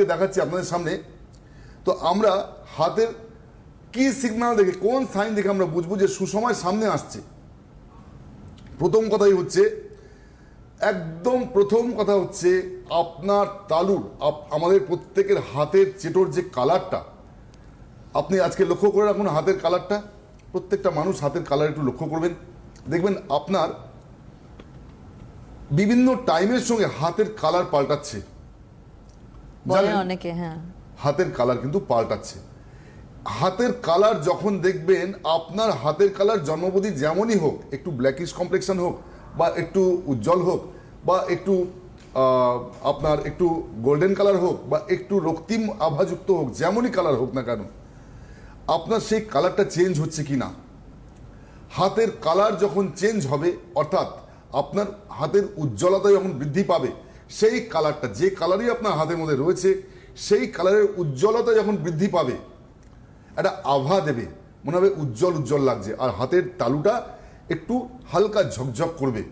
আজকে দেখাচ্ছি আপনাদের সামনে। তো আমরা হাতের কি সিগন্যাল দেখে, কোন সাইন দেখে আমরা বুঝব যে সুসময় সামনে আসছে? প্রথম কথাই হচ্ছে, একদম প্রথম কথা হচ্ছে আপনার তালুর আমাদের প্রত্যেকের হাতের চেটোর যে কালারটা আপনি আজকে লক্ষ্য করে রাখুন হাতের কালারটা প্রত্যেকটা মানুষ হাতের কালার একটু লক্ষ্য করবেন। দেখবেন আপনার বিভিন্ন টাইমের সঙ্গে হাতের কালার পাল্টাচ্ছে। অনেকে হ্যাঁ। হাতের কালার কিন্তু পাল্টাচ্ছে। হাতের কালার যখন দেখবেন আপনার হাতের কালার জন্মবধি যেমনই হোক একটু ব্ল্যাকিশ কমপ্লেকশন হোক বা একটু উজ্জ্বল হোক বা একটু আপনার একটু গোল্ডেন কালার হোক বা একটু রক্তিম আভাযুক্ত হোক যেমনই কালার হোক না কেন আপনার সেই কালারটা চেঞ্জ হচ্ছে কি না হাতের কালার যখন চেঞ্জ হবে অর্থাৎ আপনার হাতের উজ্জ্বলতা যখন বৃদ্ধি পাবে সেই কালারটা, যে কালারই আপনার হাতের মধ্যে রয়েছে, সেই কালারের উজ্জ্বলতা যখন বৃদ্ধি পাবে, একটা আভা দেবে, মনে হবে উজ্জ্বল উজ্জ্বল লাগছে, আর হাতের তালুটা একটু হালকা ঝকঝক করবে।